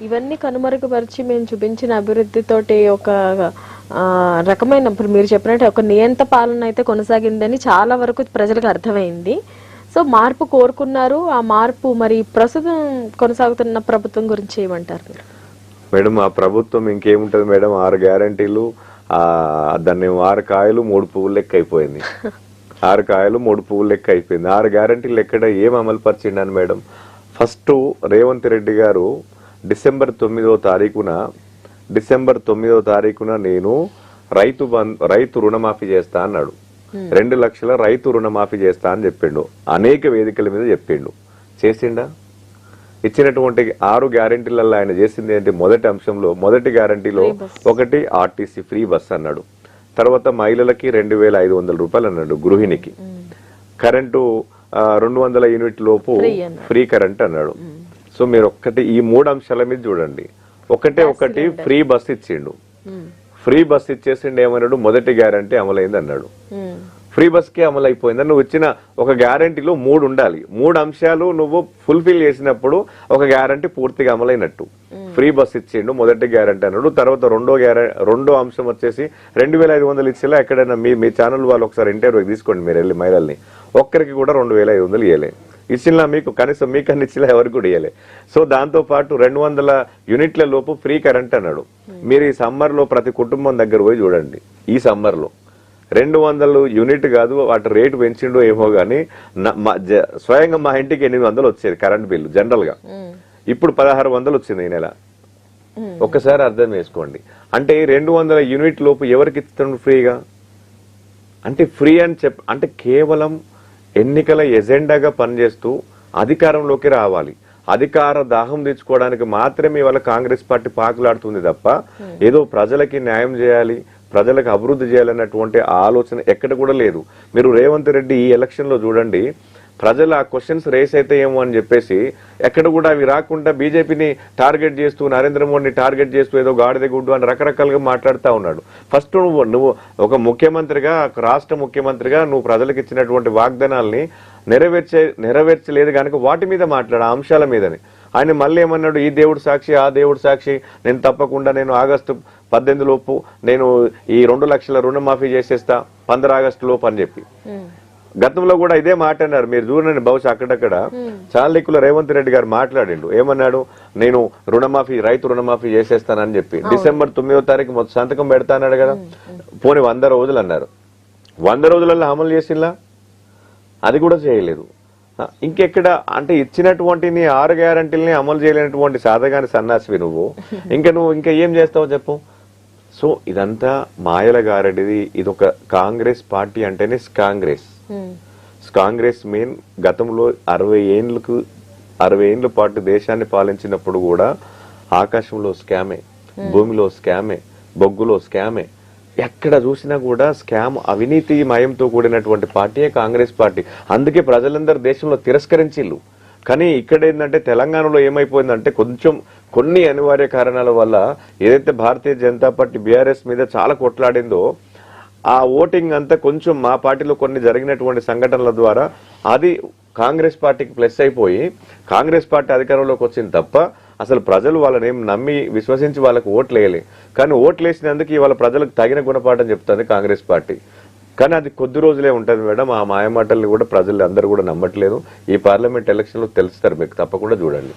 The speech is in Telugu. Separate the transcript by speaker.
Speaker 1: ఇవన్నీ కనుమరుగుపరిచి మేము చూపించిన అభివృద్ధితోటి ఒక రకమైన ఇప్పుడు మీరు చెప్పినట్టు ఒక నియంత పాలన అయితే కొనసాగిందని చాలా వరకు ప్రజలకు అర్థమైంది. సో మార్పు కోరుకున్నారు. ఆ మార్పు మరి ప్రస్తుతం కొనసాగుతున్న ప్రభుత్వం గురించి ఏమంటారు మీరు?
Speaker 2: మేడం ఆ ప్రభుత్వం ఇంకేముంటది మేడం? ఆరు గ్యారంటీలు ఆ దాన్ని ఆరు కాయలు మూడు పువ్వులు లెక్క అయిపోయింది. ఆరు కాయలు మూడు పువ్వులు లెక్క అయిపోయింది. ఆరు గ్యారంటీలు ఎక్కడ ఏం అమలు పరిచిండని మేడం? ఫస్ట్ రేవంత్ రెడ్డి గారు డిసెంబర్ తొమ్మిదో తారీఖున డిసెంబర్ తొమ్మిదో తారీఖున నేను రైతు రైతు రుణమాఫీ చేస్తా అన్నాడు. రెండు లక్షల రైతు రుణమాఫీ చేస్తా అని చెప్పిండు. అనేక వేదికల మీద చెప్పిండు. చేసిండా? ఇచ్చినటువంటి ఆరు గ్యారంటీలలో ఆయన చేసింది ఏంటి? మొదటి అంశంలో మొదటి గ్యారంటీలో ఒకటి ఆర్టీసీ ఫ్రీ బస్ అన్నాడు. తర్వాత మహిళలకి రెండు వేల ఐదు వందల రూపాయలు అన్నాడు గృహిణికి. కరెంటు రెండు వందల యూనిట్ లోపు ఫ్రీ కరెంట్ అన్నాడు. సో మీరు ఒక్కటి ఈ మూడు అంశాల మీద చూడండి. ఒకటే ఒకటి ఫ్రీ బస్ ఇచ్చిండు. ఫ్రీ బస్ ఇచ్చేసిండు ఏమన్నాడు? మొదటి గ్యారంటీ అమలైంది అన్నాడు.
Speaker 1: ఉమ్.
Speaker 2: ఫ్రీ బస్కి అమలు అయిపోయింది నువ్వు ఇచ్చిన ఒక గ్యారంటీలో మూడు ఉండాలి. మూడు అంశాలు నువ్వు ఫుల్ఫిల్ చేసినప్పుడు ఒక గ్యారంటీ పూర్తిగా అమలైనట్టు. ఫ్రీ బస్ ఇచ్చిండు మొదటి గ్యారంటీ అన్నాడు. తర్వాత రెండో గ్యార రెండో అంశం వచ్చేసి రెండు వేల ఐదు వందలు ఇచ్చేలా ఎక్కడైనా మీ మీ ఛానల్ వాళ్ళు ఒకసారి ఇంటర్వ్యూ తీసుకోండి. మీరు వెళ్ళి మహిళల్ని ఒక్కరికి కూడా రెండు వేల ఐదు వందలు ఇవ్వలే ఇచ్చినా మీకు కనీసం మీకన్నా ఇచ్చినా ఎవరికి కూడా ఇవ్వలే సో దాంతో పాటు రెండు వందల యూనిట్ల లోపు ఫ్రీ కరెంట్ అన్నాడు. మీరు ఈ సమ్మర్లో ప్రతి కుటుంబం దగ్గర పోయి చూడండి. ఈ సమ్మర్లో రెండు వందలు యూనిట్ కాదు వాటి రేటు పెంచిండో ఏమో గానీ నా- మా జ- స్వయంగా మా ఇంటికి ఎనిమిది వందలు వచ్చేది కరెంట్ బిల్లు జనరల్గా
Speaker 1: ఉమ్.
Speaker 2: ఇప్పుడు పదహారు వందలు వచ్చింది ఈ నెల. ఒక్కసారి అర్థం చేసుకోండి. అంటే రెండు వందల యూనిట్ లోపు ఎవరికి ఇస్తున్నాడు ఫ్రీగా? అంటే ఫ్రీ అని చెప్ అంటే కేవలం ఎన్నికల ఎజెండాగా పనిచేస్తూ అధికారంలోకి రావాలి. అధికార దాహం తెచ్చుకోవడానికి మాత్రమే ఇవాళ కాంగ్రెస్ పార్టీ పాకులాడుతుంది తప్ప ఏదో ప్రజలకి న్యాయం చేయాలి ప్రజలకు అభివృద్ధి చేయాలన్నటువంటి ఆలోచన ఎక్కడ కూడా లేదు. మీరు రేవంత్ రెడ్డి ఈ ఎలక్షన్లో చూడండి ప్రజలు ఆ క్వశ్చన్స్ రేస్ అయితే ఏమో అని చెప్పేసి ఎక్కడ కూడా అవి రాకుండా బీజేపీని టార్గెట్ చేస్తూ నరేంద్ర మోడీని టార్గెట్ చేస్తూ ఏదో గాడిద గుడ్డు అని రకరకాలుగా మాట్లాడుతూ ఉన్నాడు. ఫస్ట్ నువ్వు నువ్వు ఒక ముఖ్యమంత్రిగా రాష్ట్ర ముఖ్యమంత్రిగా నువ్వు ప్రజలకు ఇచ్చినటువంటి వాగ్దానాల్ని నెరవేర్చే నెరవేర్చలేదు కనుక వాటి మీద మాట్లాడు ఆ అంశాల మీదని. ఆయన మళ్ళీ ఏమన్నాడు ఈ దేవుడు సాక్షి ఆ దేవుడు సాక్షి నేను తప్పకుండా నేను ఆగస్టు పద్దెనిమిది లోపు నేను ఈ రెండు లక్షల రుణమాఫీ చేసేస్తా పంద్ర ఆగస్టు లోపు అని చెప్పి. గతంలో కూడా ఇదే మాట అన్నారు. మీరు చూడండి బహుశా అక్కడక్కడ చాలా ఎక్కువ రేవంత్ రెడ్డి గారు మాట్లాడిండు. ఏమన్నాడు? నేను రుణమాఫీ రైతు రుణమాఫీ చేసేస్తానని చెప్పి. డిసెంబర్ తొమ్మిదో తారీఖు మొత్తం సంతకం పెడతా అన్నాడు కదా. పోనీ వంద రోజులు అన్నారు. వంద రోజులలో అమలు చేసింలా అది కూడా చేయలేదు. ఇంకెక్కడ? అంటే ఇచ్చినటువంటి నీ ఆరు గ్యారంటీలని అమలు చేయలేనటువంటి సాధగాని సన్నాసివి నువ్వు. ఇంకా నువ్వు ఇంకా ఏం చేస్తావో చెప్పు. సో ఇదంతా మాయల గారడిది. ఇది ఒక కాంగ్రెస్ పార్టీ అంటేనే కాంగ్రెస్. కాంగ్రెస్ మెయిన్ గతంలో అరవై ఏండ్లకు అరవై ఏండ్ల పాటు దేశాన్ని పాలించినప్పుడు కూడా ఆకాశంలో స్కామే భూమిలో స్కామే బొగ్గులో స్కామే ఎక్కడ చూసినా కూడా స్కామ్ అవినీతి మయంతో కూడినటువంటి పార్టీయే కాంగ్రెస్ పార్టీ. అందుకే ప్రజలందరూ దేశంలో తిరస్కరించిల్లు. కానీ ఇక్కడ ఏంటంటే తెలంగాణలో ఏమైపోయిందంటే కొంచెం కొన్ని అనివార్య కారణాల వల్ల ఏదైతే భారతీయ జనతా పార్టీ బీఆర్ఎస్ మీద చాలా కొట్లాడిందో ఆ ఓటింగ్ అంతా కొంచెం మా పార్టీలో కొన్ని జరిగినటువంటి సంఘటనల ద్వారా అది కాంగ్రెస్ పార్టీకి ప్లస్ అయిపోయి కాంగ్రెస్ పార్టీ అధికారంలోకి వచ్చింది తప్ప అసలు ప్రజలు వాళ్ళని ఏం నమ్మి విశ్వసించి వాళ్ళకి ఓట్లు వేయలే కానీ ఓట్లు వేసినందుకు ఇవాళ ప్రజలకు తగిన గుణపాఠం చెప్తుంది కాంగ్రెస్ పార్టీ. కానీ అది కొద్ది రోజులే ఉంటుంది మేడం. ఆ మాయమాటల్ని కూడా ప్రజలు అందరూ కూడా నమ్మట్లేదు. ఈ పార్లమెంట్ ఎలక్షన్లో తెలుస్తారు మీకు తప్పకుండా చూడండి.